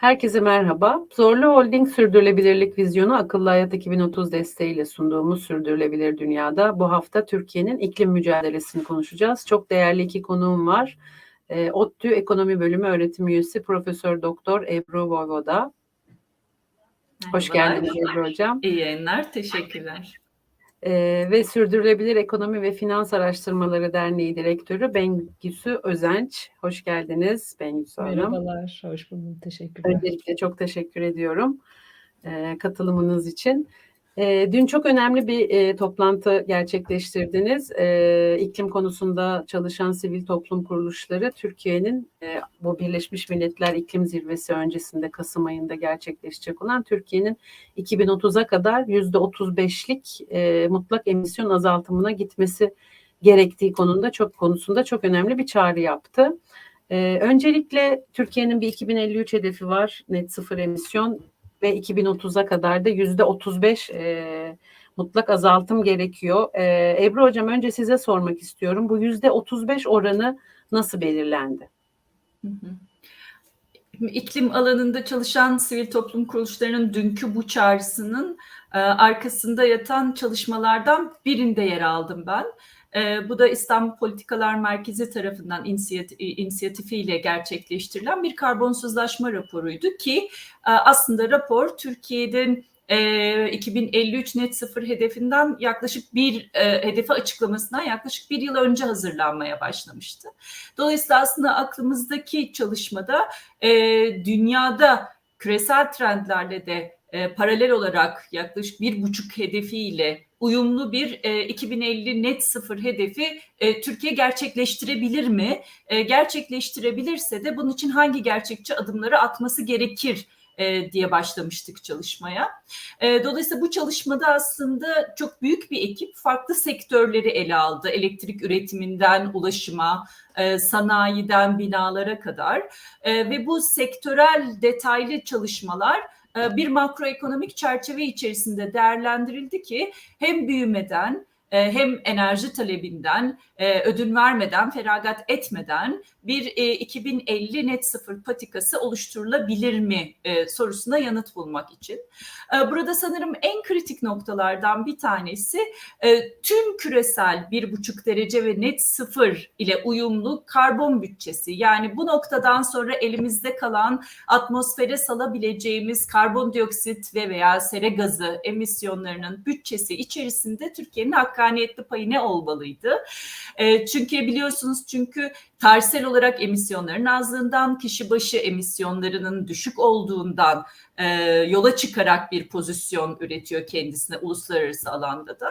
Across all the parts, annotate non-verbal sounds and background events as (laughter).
Herkese merhaba. Zorlu Holding Sürdürülebilirlik Vizyonu Akıllı Hayat 2030 desteğiyle sunduğumuz Sürdürülebilir Dünya'da bu hafta Türkiye'nin iklim mücadelesini konuşacağız. Çok değerli iki konuğum var. E, ODTÜ Ekonomi Bölümü öğretim üyesi Profesör Doktor Ebru Voyvoda. Hoş geldiniz Ebru Hocam. İyi yayınlar, teşekkürler. Ee, ve Sürdürülebilir Ekonomi ve Finans Araştırmaları Derneği Direktörü Bengüsü Özenç. Hoş geldiniz Bengüsü Hanım. Merhabalar, hoş buldum. Teşekkürler. Öncelikle çok teşekkür ediyorum e, katılımınız için. E, dün çok önemli bir e, toplantı gerçekleştirdiniz. E, iklim konusunda çalışan sivil toplum kuruluşları Türkiye'nin e, bu Birleşmiş Milletler İklim Zirvesi öncesinde Kasım ayında gerçekleşecek olan Türkiye'nin 2030'a kadar %35'lik e, mutlak emisyon azaltımına gitmesi gerektiği konusunda çok konusunda çok önemli bir çağrı yaptı. Ee, öncelikle Türkiye'nin bir 2053 hedefi var net sıfır emisyon ve 2030'a kadar da yüzde 35 e, mutlak azaltım gerekiyor. E, Ebru Hocam önce size sormak istiyorum. Bu yüzde 35 oranı nasıl belirlendi? İklim alanında çalışan sivil toplum kuruluşlarının dünkü bu çağrısının e, arkasında yatan çalışmalardan birinde yer aldım ben. E, bu da İstanbul Politikalar Merkezi tarafından inisiyat inisiyatifiyle gerçekleştirilen bir karbonsuzlaşma raporuydu ki e, aslında rapor Türkiye'nin e, 2053 net sıfır hedefinden yaklaşık bir e, hedefi açıklamasından yaklaşık bir yıl önce hazırlanmaya başlamıştı. Dolayısıyla aslında aklımızdaki çalışmada e, dünyada küresel trendlerle de e, paralel olarak yaklaşık bir buçuk hedefiyle uyumlu bir e, 2050 net sıfır hedefi e, Türkiye gerçekleştirebilir mi? E, gerçekleştirebilirse de bunun için hangi gerçekçi adımları atması gerekir? E, diye başlamıştık çalışmaya. E, dolayısıyla bu çalışmada aslında çok büyük bir ekip farklı sektörleri ele aldı. Elektrik üretiminden ulaşıma, e, sanayiden binalara kadar ve bu sektörel detaylı çalışmalar bir makroekonomik çerçeve içerisinde değerlendirildi ki hem büyümeden e, hem enerji talebinden e, ödün vermeden, feragat etmeden bir 2050 e, net sıfır patikası oluşturulabilir mi sorusuna yanıt bulmak için. Burada sanırım en kritik noktalardan bir tanesi tüm küresel bir buçuk derece ve net sıfır ile uyumlu karbon bütçesi. Yani bu noktadan sonra elimizde kalan atmosfere salabileceğimiz karbondioksit ve veya sera gazı emisyonlarının bütçesi içerisinde Türkiye'nin hakkaniyetli payı ne olmalıydı? E, çünkü biliyorsunuz çünkü tarihsel olarak emisyonların azlığından, kişi başı emisyonlarının düşük olduğundan e, yola çıkarak bir pozisyon üretiyor kendisine uluslararası alanda da.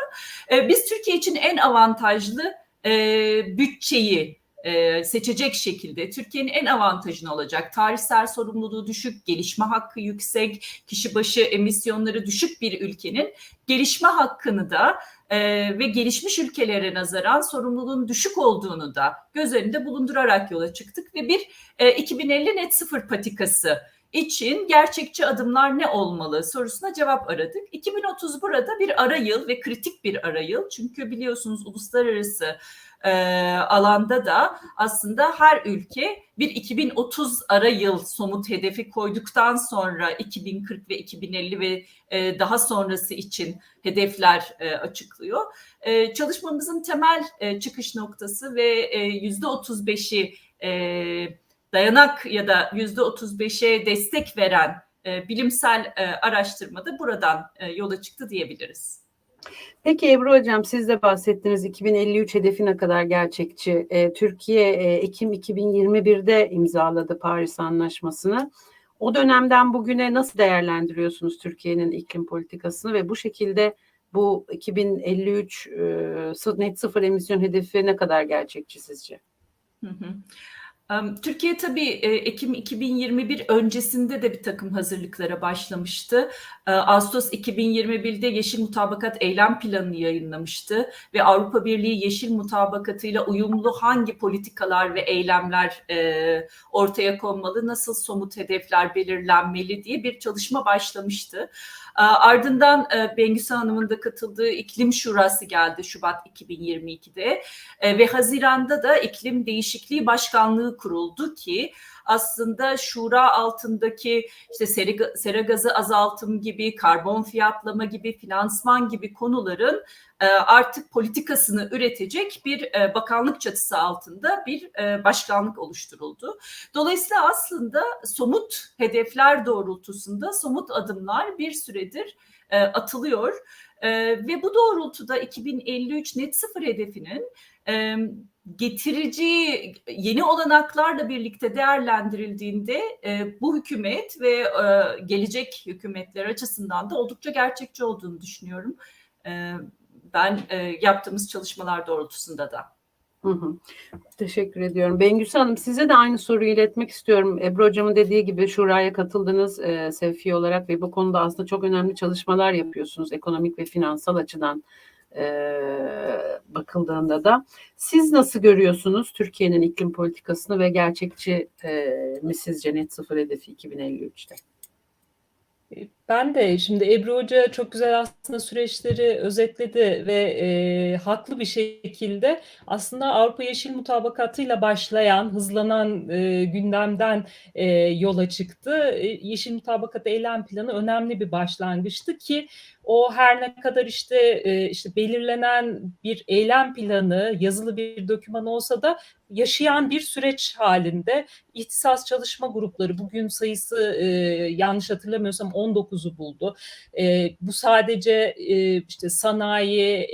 E, biz Türkiye için en avantajlı e, bütçeyi e, seçecek şekilde Türkiye'nin en avantajını olacak. Tarihsel sorumluluğu düşük, gelişme hakkı yüksek, kişi başı emisyonları düşük bir ülkenin gelişme hakkını da e, ve gelişmiş ülkelere nazaran sorumluluğun düşük olduğunu da göz önünde bulundurarak yola çıktık ve bir e, 2050 net sıfır patikası için gerçekçi adımlar ne olmalı sorusuna cevap aradık. 2030 burada bir ara yıl ve kritik bir ara yıl. Çünkü biliyorsunuz uluslararası e, alanda da aslında her ülke bir 2030 ara yıl somut hedefi koyduktan sonra 2040 ve 2050 ve e, daha sonrası için hedefler e, açıklıyor. E, çalışmamızın temel e, çıkış noktası ve yüzde 35'i e, dayanak ya da yüzde 35'e destek veren e, bilimsel e, araştırmada buradan e, yola çıktı diyebiliriz. Peki Ebru Hocam siz de bahsettiniz 2053 hedefine kadar gerçekçi. E, Türkiye e, Ekim 2021'de imzaladı Paris Anlaşması'nı. O dönemden bugüne nasıl değerlendiriyorsunuz Türkiye'nin iklim politikasını ve bu şekilde bu 2053 e, net sıfır emisyon hedefi ne kadar gerçekçi sizce? Hı hı. Türkiye tabii e, Ekim 2021 öncesinde de bir takım hazırlıklara başlamıştı. Ağustos 2021'de Yeşil Mutabakat Eylem Planı'nı yayınlamıştı ve Avrupa Birliği Yeşil Mutabakatı'yla uyumlu hangi politikalar ve eylemler e, ortaya konmalı, nasıl somut hedefler belirlenmeli diye bir çalışma başlamıştı. Ardından e, Bengüsü Hanım'ın da katıldığı iklim şurası geldi Şubat 2022'de ve Haziran'da da iklim değişikliği başkanlığı kuruldu ki aslında şura altındaki işte sera, sera gazı azaltım gibi, karbon fiyatlama gibi, finansman gibi konuların e, artık politikasını üretecek bir e, bakanlık çatısı altında bir e, başkanlık oluşturuldu. Dolayısıyla aslında somut hedefler doğrultusunda somut adımlar bir süredir atılıyor. Ve bu doğrultuda 2053 net sıfır hedefinin getirici yeni olanaklarla birlikte değerlendirildiğinde e, bu hükümet ve e, gelecek hükümetler açısından da oldukça gerçekçi olduğunu düşünüyorum. E, ben e, yaptığımız çalışmalar doğrultusunda da. Hı hı. Teşekkür ediyorum. Bengüsü Hanım size de aynı soruyu iletmek istiyorum. Ebru Hocam'ın dediği gibi Şura'ya katıldınız e, Sevfi olarak ve bu konuda aslında çok önemli çalışmalar yapıyorsunuz ekonomik ve finansal açıdan e, bakıldığında da. Siz nasıl görüyorsunuz Türkiye'nin iklim politikasını ve gerçekçi e, mi sizce net sıfır hedefi 2053'te? Ben de şimdi Ebru Hoca çok güzel aslında süreçleri özetledi ve e, haklı bir şekilde aslında Avrupa Yeşil Mutabakatı'yla başlayan, hızlanan e, gündemden e, yola çıktı. E, Yeşil Mutabakat Eylem Planı önemli bir başlangıçtı ki o her ne kadar işte e, işte belirlenen bir eylem planı, yazılı bir doküman olsa da yaşayan bir süreç halinde ihtisas çalışma grupları bugün sayısı e, yanlış hatırlamıyorsam 19'u buldu. E, bu sadece işte sanayi,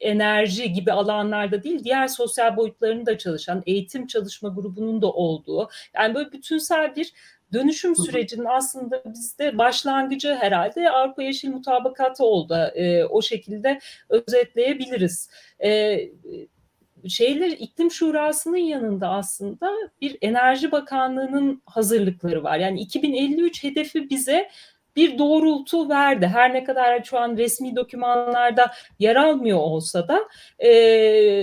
enerji gibi alanlarda değil diğer sosyal boyutlarını da çalışan eğitim çalışma grubunun da olduğu yani böyle bütünsel bir dönüşüm sürecinin aslında bizde başlangıcı herhalde Avrupa Yeşil Mutabakatı oldu. E, o şekilde özetleyebiliriz. E, şeyler iklim şurasının yanında aslında bir enerji bakanlığının hazırlıkları var. Yani 2053 hedefi bize bir doğrultu verdi. Her ne kadar şu an resmi dokümanlarda yer almıyor olsa da e,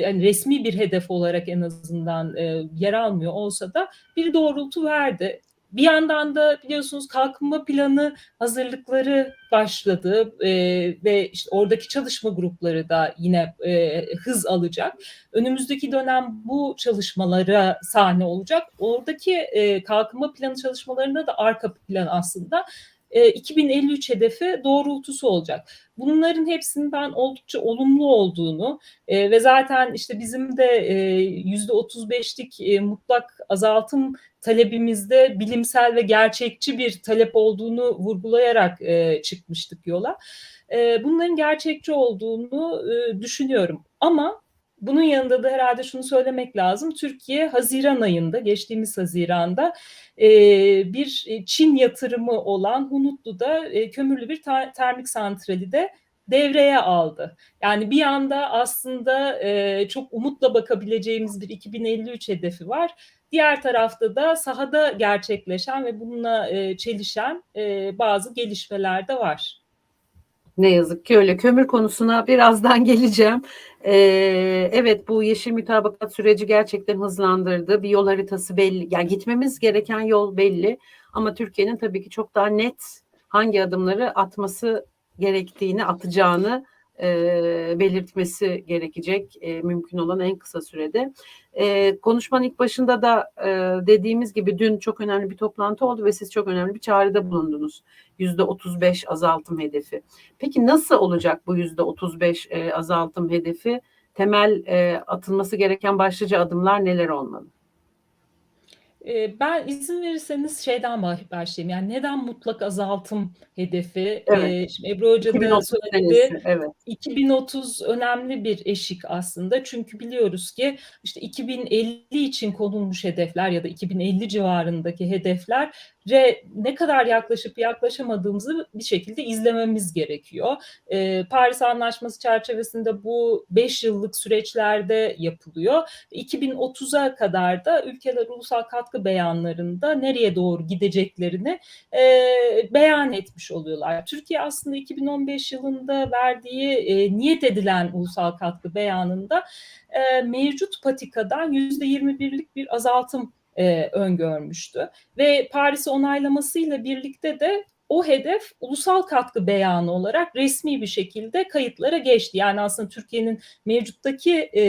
yani resmi bir hedef olarak en azından e, yer almıyor olsa da bir doğrultu verdi. Bir yandan da biliyorsunuz kalkınma planı hazırlıkları başladı e, ve işte oradaki çalışma grupları da yine e, hız alacak. Önümüzdeki dönem bu çalışmalara sahne olacak. Oradaki e, kalkınma planı çalışmalarında da arka plan aslında 2053 e, hedefi doğrultusu olacak. Bunların hepsinin ben oldukça olumlu olduğunu e, ve zaten işte bizim de yüzde 35'lik e, mutlak azaltım talebimizde bilimsel ve gerçekçi bir talep olduğunu vurgulayarak çıkmıştık yola. bunların gerçekçi olduğunu düşünüyorum ama bunun yanında da herhalde şunu söylemek lazım. Türkiye Haziran ayında, geçtiğimiz Haziran'da e, bir e, Çin yatırımı olan Hunutlu'da e, kömürlü bir termik santrali de devreye aldı. Yani bir yanda aslında e, çok umutla bakabileceğimiz bir 2053 hedefi var. Diğer tarafta da sahada gerçekleşen ve bununla e, çelişen e, bazı gelişmeler de var. Ne yazık ki öyle. Kömür konusuna birazdan (laughs) geleceğim. Ee, evet bu yeşil mütabakat süreci gerçekten hızlandırdı. Bir yol haritası belli. Yani gitmemiz gereken yol belli. Ama Türkiye'nin tabii ki çok daha net hangi adımları atması gerektiğini, atacağını e, belirtmesi gerekecek e, mümkün olan en kısa sürede. E, konuşmanın ilk başında da e, dediğimiz gibi dün çok önemli bir toplantı oldu ve siz çok önemli bir çağrıda bulundunuz. Yüzde 35 azaltım hedefi. Peki nasıl olacak bu yüzde 35 e, azaltım hedefi? Temel e, atılması gereken başlıca adımlar neler olmalı? Ben izin verirseniz şeyden başlayayım. Yani neden mutlak azaltım hedefi? Evet. Şimdi Ebru Hoca da söyledi. Evet. 2030 önemli bir eşik aslında. Çünkü biliyoruz ki işte 2050 için konulmuş hedefler ya da 2050 civarındaki hedefler ne kadar yaklaşıp yaklaşamadığımızı bir şekilde izlememiz gerekiyor. E, Paris Anlaşması çerçevesinde bu 5 yıllık süreçlerde yapılıyor. 2030'a kadar da ülkeler ulusal katkı beyanlarında nereye doğru gideceklerini e, beyan etmiş oluyorlar. Türkiye aslında 2015 yılında verdiği e, niyet edilen ulusal katkı beyanında e, mevcut patikadan %21'lik bir azaltım e, öngörmüştü. Ve Paris'i onaylamasıyla birlikte de o hedef ulusal katkı beyanı olarak resmi bir şekilde kayıtlara geçti. Yani aslında Türkiye'nin mevcuttaki e,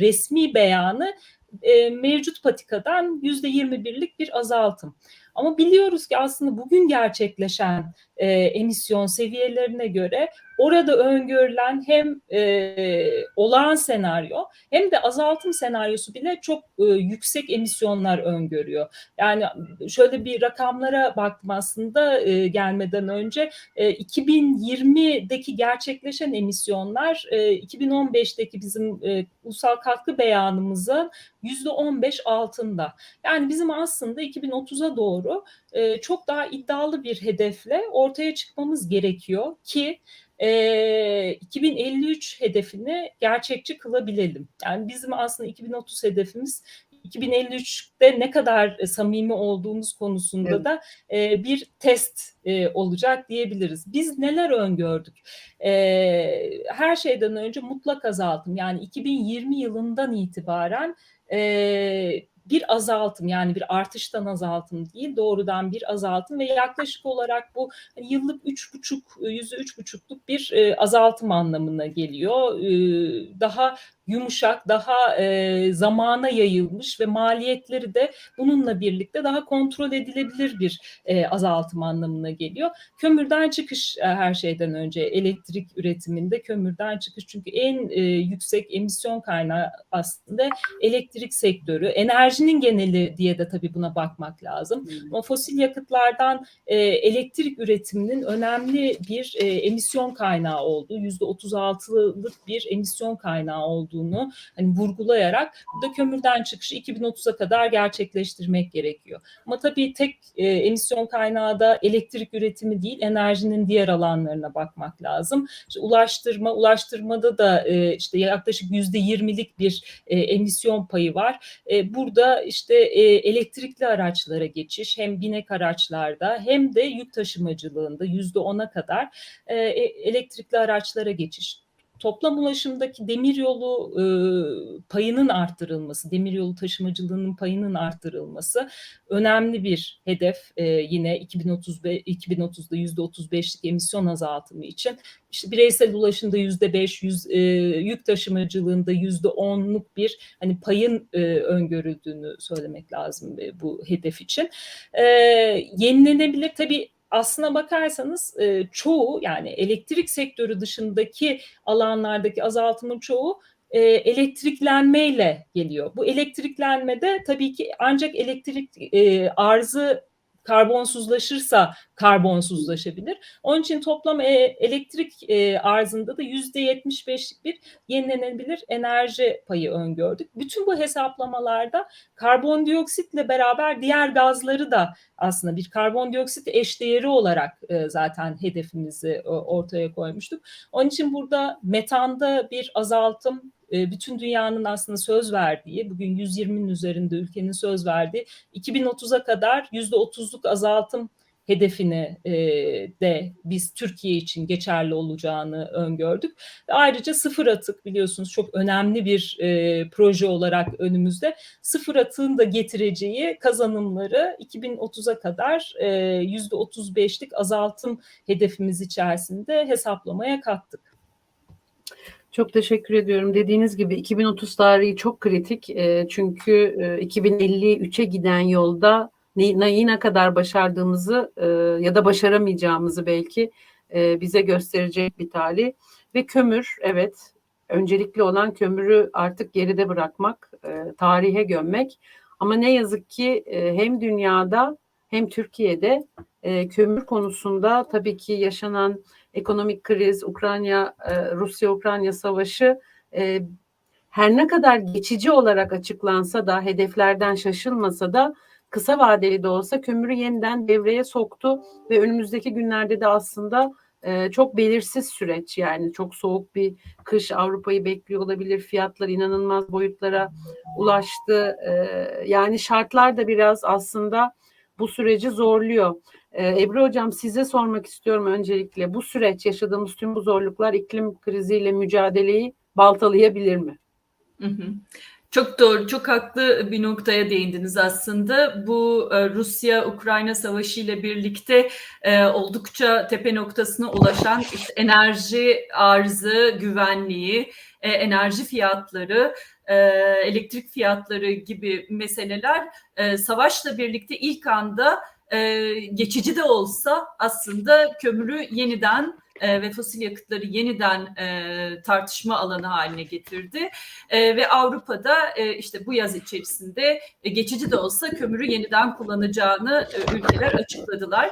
resmi beyanı e, mevcut patikadan %21'lik bir azaltım. Ama biliyoruz ki aslında bugün gerçekleşen e, emisyon seviyelerine göre orada öngörülen hem e, olağan senaryo hem de azaltım senaryosu bile çok e, yüksek emisyonlar öngörüyor. Yani şöyle bir rakamlara baktım aslında e, gelmeden önce e, 2020'deki gerçekleşen emisyonlar e, 2015'teki bizim e, ulusal katkı beyanımızın %15 altında. Yani bizim aslında 2030'a doğru e, çok daha iddialı bir hedefle ortaya çıkmamız gerekiyor ki e, 2053 hedefini gerçekçi kılabilelim. Yani bizim aslında 2030 hedefimiz 2053'te ne kadar e, samimi olduğumuz konusunda Evet. da e, bir test e, olacak diyebiliriz. Biz neler öngördük? E, her şeyden önce mutlak azaltım yani 2020 yılından itibaren e, bir azaltım yani bir artıştan azaltım değil doğrudan bir azaltım ve yaklaşık olarak bu hani yıllık üç buçuk yüzde üç buçukluk bir e, azaltım anlamına geliyor. Daha yumuşak, daha e, zamana yayılmış ve maliyetleri de bununla birlikte daha kontrol edilebilir bir e, azaltım anlamına geliyor. Kömürden çıkış e, her şeyden önce elektrik üretiminde kömürden çıkış çünkü en e, yüksek emisyon kaynağı aslında elektrik sektörü, enerjinin geneli diye de tabii buna bakmak lazım. Ama fosil yakıtlardan e, elektrik üretiminin önemli bir e, emisyon kaynağı olduğu, yüzde 36'lık bir emisyon kaynağı olduğunu hani vurgulayarak burada kömürden çıkışı 2030'a kadar gerçekleştirmek gerekiyor. Ama tabii tek e, emisyon kaynağı da elektrik üretimi değil, enerjinin diğer alanlarına bakmak lazım. İşte ulaştırma, ulaştırmada da e, işte yaklaşık yüzde 20'lik bir e, emisyon payı var. E, burada işte e, elektrikli araçlara geçiş hem binek araçlarda hem de yük taşımacılığında yüzde 10'a kadar e, e, elektrikli araçlara geçiş toplam ulaşımdaki demiryolu e, payının arttırılması, demiryolu taşımacılığının payının arttırılması önemli bir hedef e, yine 2030 2030'da yüzde 35'lik emisyon azaltımı için. İşte bireysel ulaşımda yüzde 5, yüz, e, yük taşımacılığında yüzde 10'luk bir hani payın e, öngörüldüğünü söylemek lazım e, bu hedef için. E, yenilenebilir tabii aslına bakarsanız e, çoğu yani elektrik sektörü dışındaki alanlardaki azaltımın çoğu e, elektriklenmeyle geliyor. Bu elektriklenmede tabii ki ancak elektrik e, arzı karbonsuzlaşırsa karbonsuzlaşabilir. Onun için toplam e, elektrik e, arzında da yüzde yetmiş beşlik bir yenilenebilir enerji payı öngördük. Bütün bu hesaplamalarda karbondioksitle beraber diğer gazları da aslında bir karbondioksit eşdeğeri olarak e, zaten hedefimizi ortaya koymuştuk. Onun için burada metanda bir azaltım bütün dünyanın aslında söz verdiği, bugün 120'nin üzerinde ülkenin söz verdiği 2030'a kadar %30'luk azaltım hedefini e, de biz Türkiye için geçerli olacağını öngördük. Ayrıca sıfır atık biliyorsunuz çok önemli bir e, proje olarak önümüzde. Sıfır atığın da getireceği kazanımları 2030'a kadar e, %35'lik azaltım hedefimiz içerisinde hesaplamaya kattık. Çok teşekkür ediyorum. Dediğiniz gibi 2030 tarihi çok kritik. E, çünkü e, 2053'e giden yolda neyi ne, kadar başardığımızı e, ya da başaramayacağımızı belki e, bize gösterecek bir tarih. Ve kömür, evet, öncelikli olan kömürü artık geride bırakmak, e, tarihe gömmek. Ama ne yazık ki hem dünyada hem Türkiye'de kömür konusunda tabii ki yaşanan ekonomik kriz, Ukrayna, e, savaşı e, her ne kadar geçici olarak açıklansa da, hedeflerden şaşılmasa da kısa vadeli de olsa kömürü yeniden devreye soktu ve önümüzdeki günlerde de aslında e, çok belirsiz süreç yani çok soğuk bir kış Avrupa'yı bekliyor olabilir. Fiyatlar inanılmaz boyutlara ulaştı. Yani şartlar da biraz aslında bu süreci zorluyor. Ee, Ebru Hocam size sormak istiyorum öncelikle. Bu süreç yaşadığımız tüm bu zorluklar iklim kriziyle mücadeleyi baltalayabilir mi? Hı hı. Çok doğru, çok haklı bir noktaya değindiniz aslında. Bu e, Rusya-Ukrayna savaşı ile birlikte e, oldukça tepe noktasına ulaşan işte enerji arzı, güvenliği, e, enerji fiyatları e, elektrik fiyatları gibi meseleler e, savaşla birlikte ilk anda e, geçici de olsa aslında kömürü yeniden ve fosil yakıtları yeniden tartışma alanı haline getirdi ve Avrupa'da e, işte bu yaz içerisinde geçici de olsa kömürü yeniden kullanacağını ülkeler açıkladılar.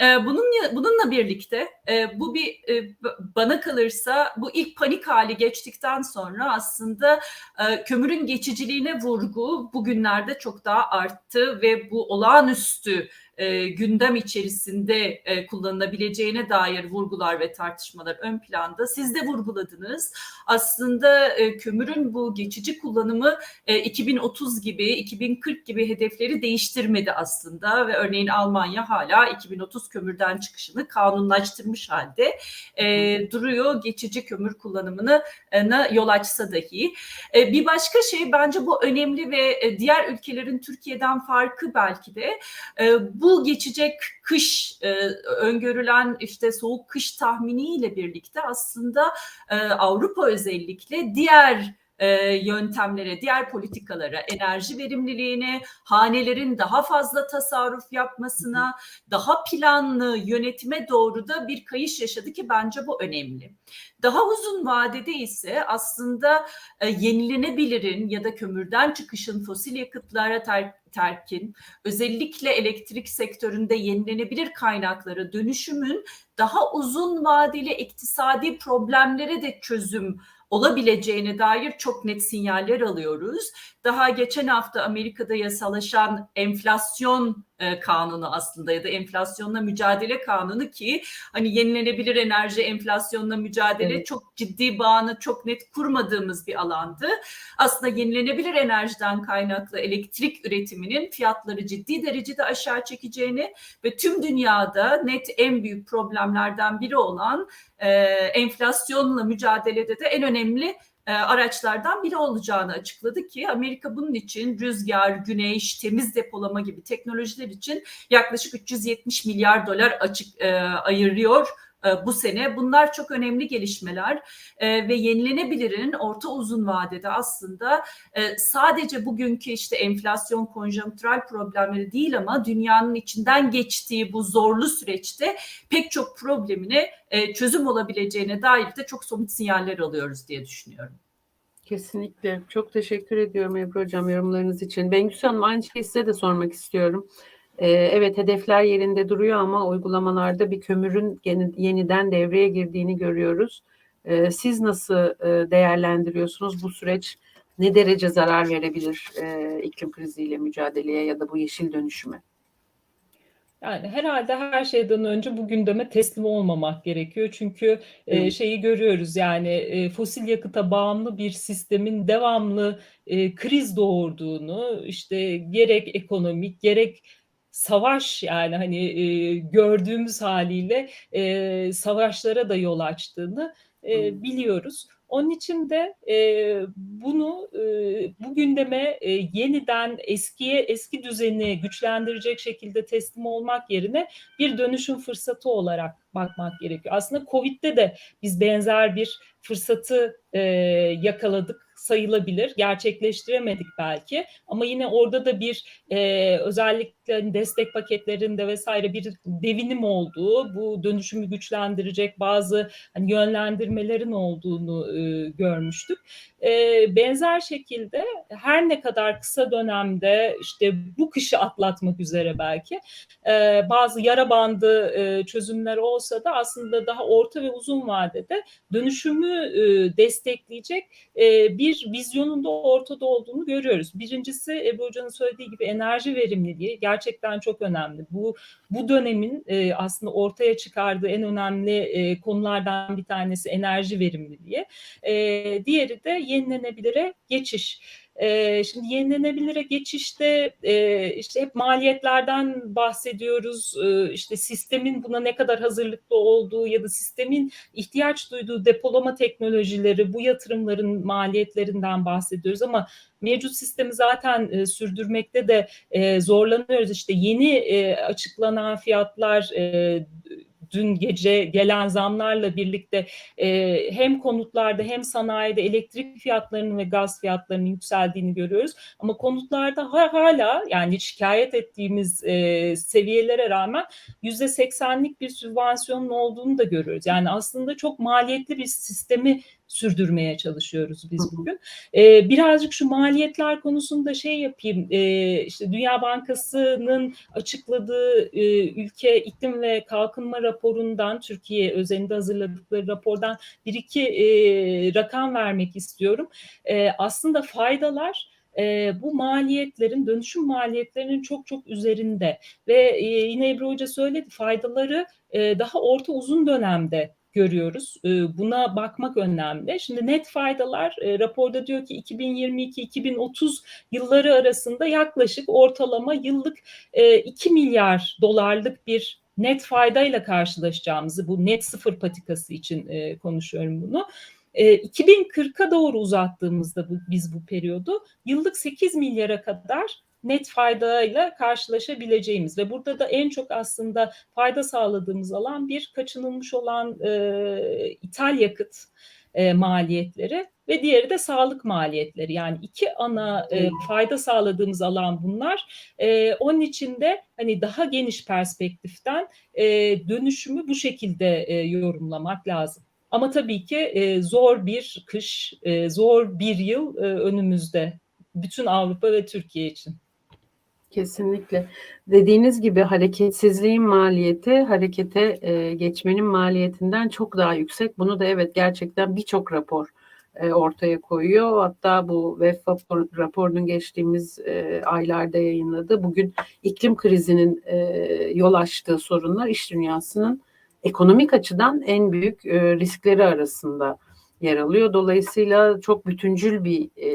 E, Bunun bununla birlikte e, bu bir e, bana kalırsa bu ilk panik hali geçtikten sonra aslında e, kömürün geçiciliğine vurgu bugünlerde çok daha arttı ve bu olağanüstü e, gündem içerisinde e, kullanılabileceğine dair vurgular ve tartışmalar ön planda. Siz de vurguladınız. Aslında e, kömürün bu geçici kullanımı e, 2030 gibi, 2040 gibi hedefleri değiştirmedi aslında ve örneğin Almanya hala 2030 kömürden çıkışını kanunlaştırmış halde e, duruyor. Geçici kömür kullanımını e, yol açsa dahi. E, bir başka şey bence bu önemli ve e, diğer ülkelerin Türkiye'den farkı belki de e, bu geçecek kış e, öngörülen işte soğuk kış tahminiyle birlikte aslında e, Avrupa özellikle diğer e, yöntemlere, diğer politikalara, enerji verimliliğine, hanelerin daha fazla tasarruf yapmasına, daha planlı yönetime doğru da bir kayış yaşadı ki bence bu önemli. Daha uzun vadede ise aslında e, yenilenebilirin ya da kömürden çıkışın fosil yakıtlara ter, terkin, özellikle elektrik sektöründe yenilenebilir kaynaklara dönüşümün daha uzun vadeli iktisadi problemlere de çözüm olabileceğine dair çok net sinyaller alıyoruz. Daha geçen hafta Amerika'da yasalaşan enflasyon e, kanunu aslında ya da enflasyonla mücadele kanunu ki hani yenilenebilir enerji enflasyonla mücadele Evet. çok ciddi bağını çok net kurmadığımız bir alandı. Aslında yenilenebilir enerjiden kaynaklı elektrik üretiminin fiyatları ciddi derecede aşağı çekeceğini ve tüm dünyada net en büyük problemlerden biri olan e, enflasyonla mücadelede de en önemli e, araçlardan biri olacağını açıkladı ki Amerika bunun için rüzgar, güneş, temiz depolama gibi teknolojiler için yaklaşık 370 milyar dolar açık e, ayırıyor bu sene. Bunlar çok önemli gelişmeler e, ve yenilenebilirin orta uzun vadede aslında e, sadece bugünkü işte enflasyon konjonktürel problemleri değil ama dünyanın içinden geçtiği bu zorlu süreçte pek çok problemine e, çözüm olabileceğine dair de çok somut sinyaller alıyoruz diye düşünüyorum. Kesinlikle. Çok teşekkür ediyorum Ebru Hocam yorumlarınız için. Bengüsü Hanım aynı şeyi size de sormak istiyorum. Ee, evet hedefler yerinde duruyor ama uygulamalarda bir kömürün yeni- yeniden devreye girdiğini görüyoruz. Ee, siz nasıl e, değerlendiriyorsunuz bu süreç? Ne derece zarar verebilir e, iklim kriziyle mücadeleye ya da bu yeşil dönüşüme? Yani herhalde her şeyden önce bu gündeme teslim olmamak gerekiyor. Çünkü e, şeyi görüyoruz yani e, fosil yakıta bağımlı bir sistemin devamlı e, kriz doğurduğunu, işte gerek ekonomik gerek savaş yani hani e, gördüğümüz haliyle e, savaşlara da yol açtığını e, biliyoruz. Onun için de e, bunu e, bu gündeme e, yeniden eskiye eski düzeni güçlendirecek şekilde teslim olmak yerine bir dönüşüm fırsatı olarak bakmak gerekiyor. Aslında Covid'de de biz benzer bir fırsatı e, yakaladık sayılabilir. Gerçekleştiremedik belki ama yine orada da bir e, özellikle destek paketlerinde vesaire bir devinim olduğu, bu dönüşümü güçlendirecek bazı hani yönlendirmelerin olduğunu e, görmüştük. E, benzer şekilde her ne kadar kısa dönemde işte bu kışı atlatmak üzere belki e, bazı yara bandı e, çözümler olsa da aslında daha orta ve uzun vadede dönüşümü e, destekleyecek e, bir vizyonun da ortada olduğunu görüyoruz. Birincisi Ebru Hoca'nın söylediği gibi enerji verimliliği gerçekten çok önemli. Bu bu dönemin aslında ortaya çıkardığı en önemli konulardan bir tanesi enerji verimliliği. E, diğeri de yenilenebilire geçiş. E, şimdi yenilenebilire geçişte e, işte hep maliyetlerden bahsediyoruz. E, işte sistemin buna ne kadar hazırlıklı olduğu ya da sistemin ihtiyaç duyduğu depolama teknolojileri, bu yatırımların maliyetlerinden bahsediyoruz ama mevcut sistemi zaten e, sürdürmekte de e, zorlanıyoruz. İşte yeni e, açıklanan fiyatlar e, dün gece gelen zamlarla birlikte e, hem konutlarda hem sanayide elektrik fiyatlarının ve gaz fiyatlarının yükseldiğini görüyoruz. Ama konutlarda hala yani şikayet ettiğimiz e, seviyelere rağmen yüzde seksenlik bir sübvansiyonun olduğunu da görüyoruz. Yani aslında çok maliyetli bir sistemi sürdürmeye çalışıyoruz biz bugün. Ee, birazcık şu maliyetler konusunda şey yapayım. Ee, işte Dünya Bankası'nın açıkladığı e, ülke iklim ve kalkınma raporundan Türkiye özelinde hazırladıkları rapordan bir iki e, rakam vermek istiyorum. E, aslında faydalar e, bu maliyetlerin, dönüşüm maliyetlerinin çok çok üzerinde ve e, yine Ebru Hoca söyledi faydaları e, daha orta uzun dönemde görüyoruz. Buna bakmak önemli. Şimdi net faydalar raporda diyor ki 2022-2030 yılları arasında yaklaşık ortalama yıllık 2 milyar dolarlık bir net faydayla karşılaşacağımızı bu net sıfır patikası için konuşuyorum bunu. 2040'a doğru uzattığımızda bu, biz bu periyodu yıllık 8 milyara kadar net faydayla karşılaşabileceğimiz ve burada da en çok aslında fayda sağladığımız alan bir kaçınılmış olan e, ithal yakıt e, maliyetleri ve diğeri de sağlık maliyetleri. Yani iki ana e, fayda sağladığımız alan bunlar. E, onun için de hani daha geniş perspektiften e, dönüşümü bu şekilde e, yorumlamak lazım. Ama tabii ki e, zor bir kış, e, zor bir yıl e, önümüzde bütün Avrupa ve Türkiye için. Kesinlikle. Dediğiniz gibi hareketsizliğin maliyeti harekete e, geçmenin maliyetinden çok daha yüksek. Bunu da evet gerçekten birçok rapor e, ortaya koyuyor. Hatta bu WEF raporunun geçtiğimiz e, aylarda yayınladı. Bugün iklim krizinin e, yol açtığı sorunlar iş dünyasının ekonomik açıdan en büyük e, riskleri arasında yer alıyor. Dolayısıyla çok bütüncül bir e,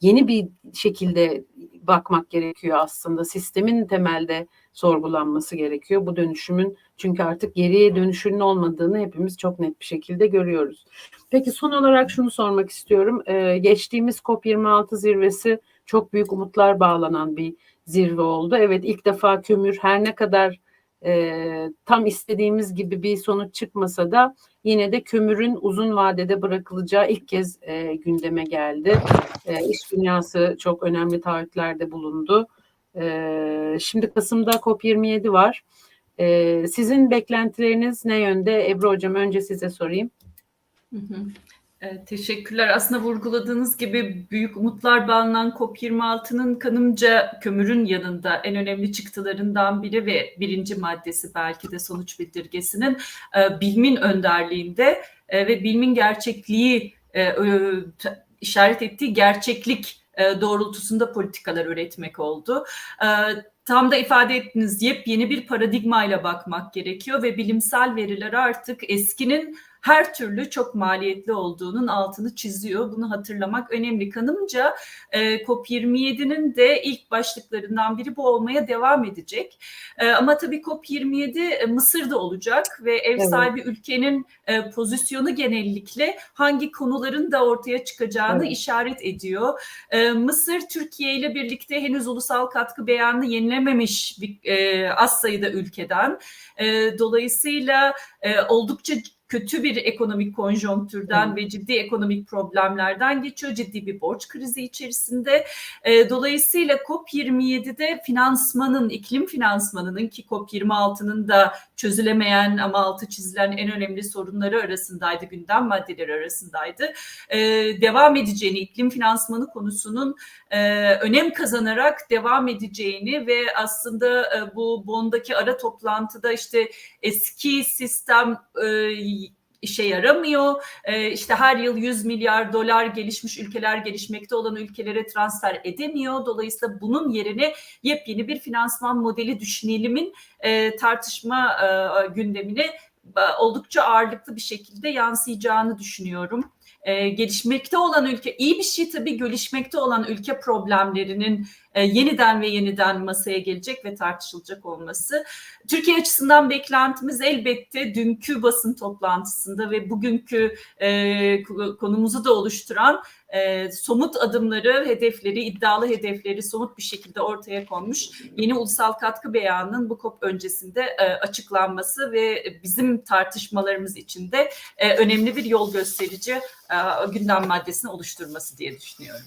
yeni bir şekilde bakmak gerekiyor aslında. Sistemin temelde sorgulanması gerekiyor bu dönüşümün. Çünkü artık geriye dönüşünün olmadığını hepimiz çok net bir şekilde görüyoruz. Peki son olarak şunu sormak istiyorum. Ee, geçtiğimiz COP26 zirvesi çok büyük umutlar bağlanan bir zirve oldu. Evet ilk defa kömür her ne kadar e, tam istediğimiz gibi bir sonuç çıkmasa da yine de kömürün uzun vadede bırakılacağı ilk kez e, gündeme geldi. E, iş dünyası çok önemli taahhütlerde bulundu. E, şimdi Kasım'da COP27 var. E, sizin beklentileriniz ne yönde? Ebru Hocam önce size sorayım. Hı hı. Evet, teşekkürler. Aslında vurguladığınız gibi büyük umutlar bağlanan COP26'nın kanımca kömürün yanında en önemli çıktılarından biri ve birinci maddesi belki de sonuç bildirgesinin e, bilimin önderliğinde e, ve bilimin gerçekliği e, e, işaret ettiği gerçeklik e, doğrultusunda politikalar üretmek oldu. E, tam da ifade ettiniz yepyeni bir paradigmayla bakmak gerekiyor ve bilimsel veriler artık eskinin her türlü çok maliyetli olduğunun altını çiziyor. Bunu hatırlamak önemli. Kanımca e, COP27'nin de ilk başlıklarından biri bu olmaya devam edecek. E, ama tabii COP27 e, Mısır'da olacak ve ev evet. sahibi ülkenin e, pozisyonu genellikle hangi konuların da ortaya çıkacağını evet. işaret ediyor. E, Mısır Türkiye ile birlikte henüz ulusal katkı beyanını yenilememiş bir, e, az sayıda ülkeden. E, dolayısıyla e, oldukça kötü bir ekonomik konjonktürden evet. ve ciddi ekonomik problemlerden geçiyor. Ciddi bir borç krizi içerisinde. E, dolayısıyla COP27'de finansmanın, iklim finansmanının ki COP26'nın da çözülemeyen ama altı çizilen en önemli sorunları arasındaydı, gündem maddeleri arasındaydı. E, devam edeceğini, iklim finansmanı konusunun e, önem kazanarak devam edeceğini ve aslında e, bu Bond'daki ara toplantıda işte eski sistem e, işe yaramıyor. E, işte her yıl 100 milyar dolar gelişmiş ülkeler gelişmekte olan ülkelere transfer edemiyor. Dolayısıyla bunun yerine yepyeni bir finansman modeli düşünelimin e, tartışma e, gündemine e, oldukça ağırlıklı bir şekilde yansıyacağını düşünüyorum e, gelişmekte olan ülke iyi bir şey tabii gelişmekte olan ülke problemlerinin e, yeniden ve yeniden masaya gelecek ve tartışılacak olması. Türkiye açısından beklentimiz elbette dünkü basın toplantısında ve bugünkü e, konumuzu da oluşturan e, somut adımları, hedefleri, iddialı hedefleri somut bir şekilde ortaya konmuş yeni ulusal katkı beyanının bu COP öncesinde açıklanması ve bizim tartışmalarımız için de e, önemli bir yol gösterici gündem maddesini oluşturması diye düşünüyorum.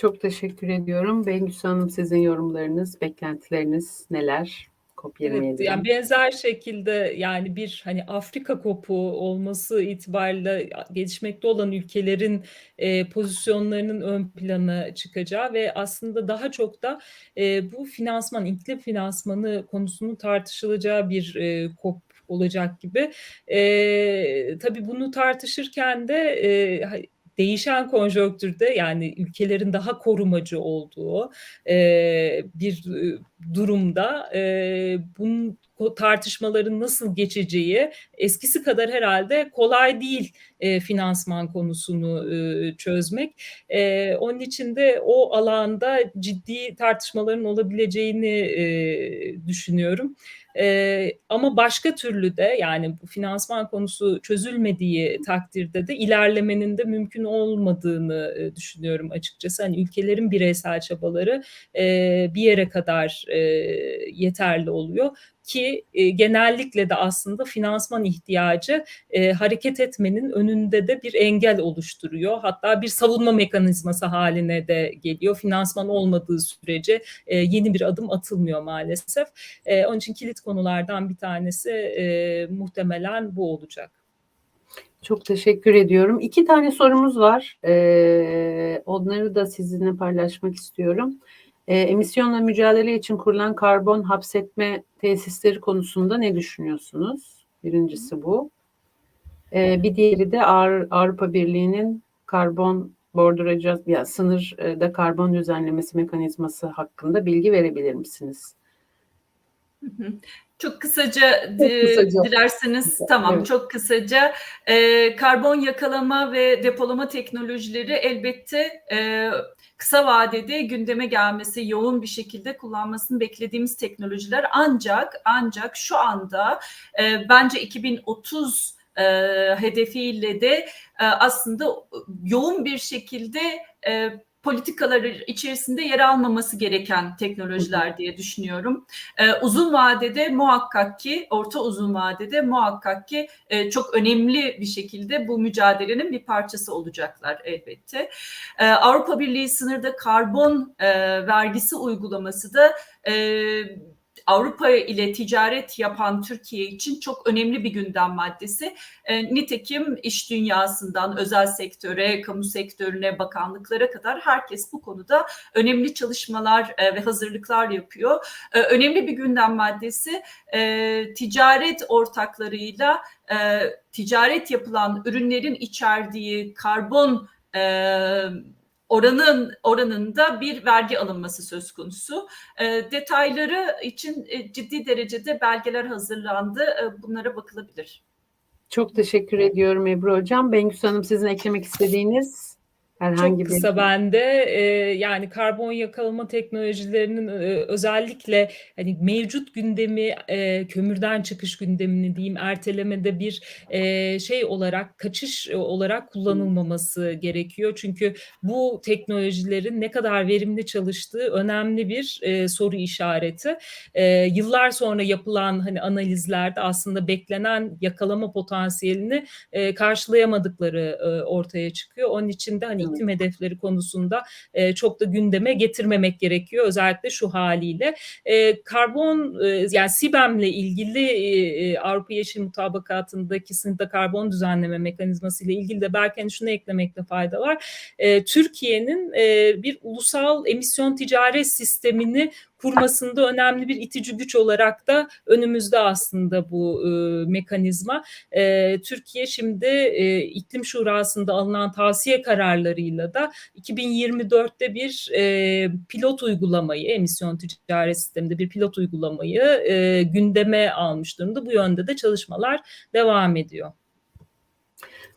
Çok teşekkür ediyorum. Bengüsü Hanım sizin yorumlarınız, beklentileriniz neler? COP27'den. Evet, yani benzer şekilde yani bir hani Afrika kopu olması itibariyle gelişmekte olan ülkelerin e, pozisyonlarının ön plana çıkacağı ve aslında daha çok da e, bu finansman, iklim finansmanı konusunun tartışılacağı bir e, kop olacak gibi. E, tabii bunu tartışırken de e, değişen konjonktürde yani ülkelerin daha korumacı olduğu e, bir durumda e, bunun tartışmaların nasıl geçeceği eskisi kadar herhalde kolay değil e, finansman konusunu e, çözmek. E, onun için de o alanda ciddi tartışmaların olabileceğini e, düşünüyorum. Ee, ama başka türlü de yani bu finansman konusu çözülmediği takdirde de ilerlemenin de mümkün olmadığını e, düşünüyorum açıkçası. Hani ülkelerin bireysel çabaları e, bir yere kadar e, yeterli oluyor ki e, genellikle de aslında finansman ihtiyacı e, hareket etmenin önünde de bir engel oluşturuyor. Hatta bir savunma mekanizması haline de geliyor. Finansman olmadığı sürece e, yeni bir adım atılmıyor maalesef. E, onun için kilit konulardan bir tanesi e, muhtemelen bu olacak. Çok teşekkür ediyorum. İki tane sorumuz var. Ee, onları da sizinle paylaşmak istiyorum. Ee, emisyonla mücadele için kurulan karbon hapsetme tesisleri konusunda ne düşünüyorsunuz? Birincisi bu. Ee, bir diğeri de Avrupa Birliği'nin karbon borduracağız ya sınırda karbon düzenlemesi mekanizması hakkında bilgi verebilir misiniz? Çok kısaca, çok kısaca. dilerseniz tamam evet. çok kısaca e, karbon yakalama ve depolama teknolojileri elbette e, kısa vadede gündeme gelmesi yoğun bir şekilde kullanmasını beklediğimiz teknolojiler ancak ancak şu anda e, bence 2030 e, hedefiyle de e, aslında yoğun bir şekilde e, politikaları içerisinde yer almaması gereken teknolojiler diye düşünüyorum. Ee, uzun vadede muhakkak ki, orta uzun vadede muhakkak ki e, çok önemli bir şekilde bu mücadelenin bir parçası olacaklar elbette. Ee, Avrupa Birliği sınırda karbon e, vergisi uygulaması da e, Avrupa ile ticaret yapan Türkiye için çok önemli bir gündem maddesi. E, nitekim iş dünyasından özel sektöre, kamu sektörüne, bakanlıklara kadar herkes bu konuda önemli çalışmalar e, ve hazırlıklar yapıyor. E, önemli bir gündem maddesi e, ticaret ortaklarıyla e, ticaret yapılan ürünlerin içerdiği karbon e, oranın oranında bir vergi alınması söz konusu. E, detayları için e, ciddi derecede belgeler hazırlandı. E, bunlara bakılabilir. Çok teşekkür ediyorum Ebru Hocam. Bengüs Hanım sizin eklemek istediğiniz herhangi Çok kısa bir... bende e, yani karbon yakalama teknolojilerinin e, özellikle hani mevcut gündemi e, kömürden çıkış gündemini diyeyim ertelemede bir e, şey olarak kaçış olarak kullanılmaması gerekiyor. Çünkü bu teknolojilerin ne kadar verimli çalıştığı önemli bir e, soru işareti. E, yıllar sonra yapılan hani analizlerde aslında beklenen yakalama potansiyelini e, karşılayamadıkları e, ortaya çıkıyor. Onun için de hani iklim hedefleri konusunda e, çok da gündeme getirmemek gerekiyor özellikle şu haliyle. E, karbon e, yani SİBEM'le ilgili e, Avrupa Yeşil Mutabakatı'ndaki sınıfta karbon düzenleme mekanizması ile ilgili de belki hani şunu eklemekte fayda var. E, Türkiye'nin e, bir ulusal emisyon ticaret sistemini kurmasında önemli bir itici güç olarak da önümüzde aslında bu e, mekanizma. E, Türkiye şimdi e, iklim şurasında alınan tavsiye kararlarıyla da 2024'te bir e, pilot uygulamayı, emisyon ticaret sisteminde bir pilot uygulamayı e, gündeme almış durumda. Bu yönde de çalışmalar devam ediyor.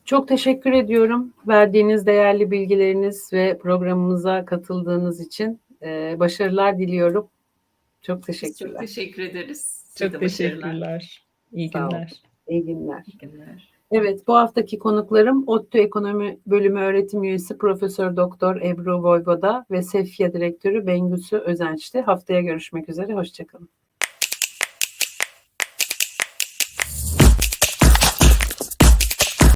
Çok teşekkür ediyorum verdiğiniz değerli bilgileriniz ve programımıza katıldığınız için. Ee, başarılar diliyorum. Çok teşekkürler. Çok teşekkür ederiz. Çok teşekkürler. İyi günler. İyi günler. İyi günler. Evet, bu haftaki konuklarım ODTÜ Ekonomi Bölümü öğretim üyesi Profesör Doktor Ebru Voyvoda ve Sefya Direktörü Bengüsü Özenç'ti. Haftaya görüşmek üzere, hoşçakalın.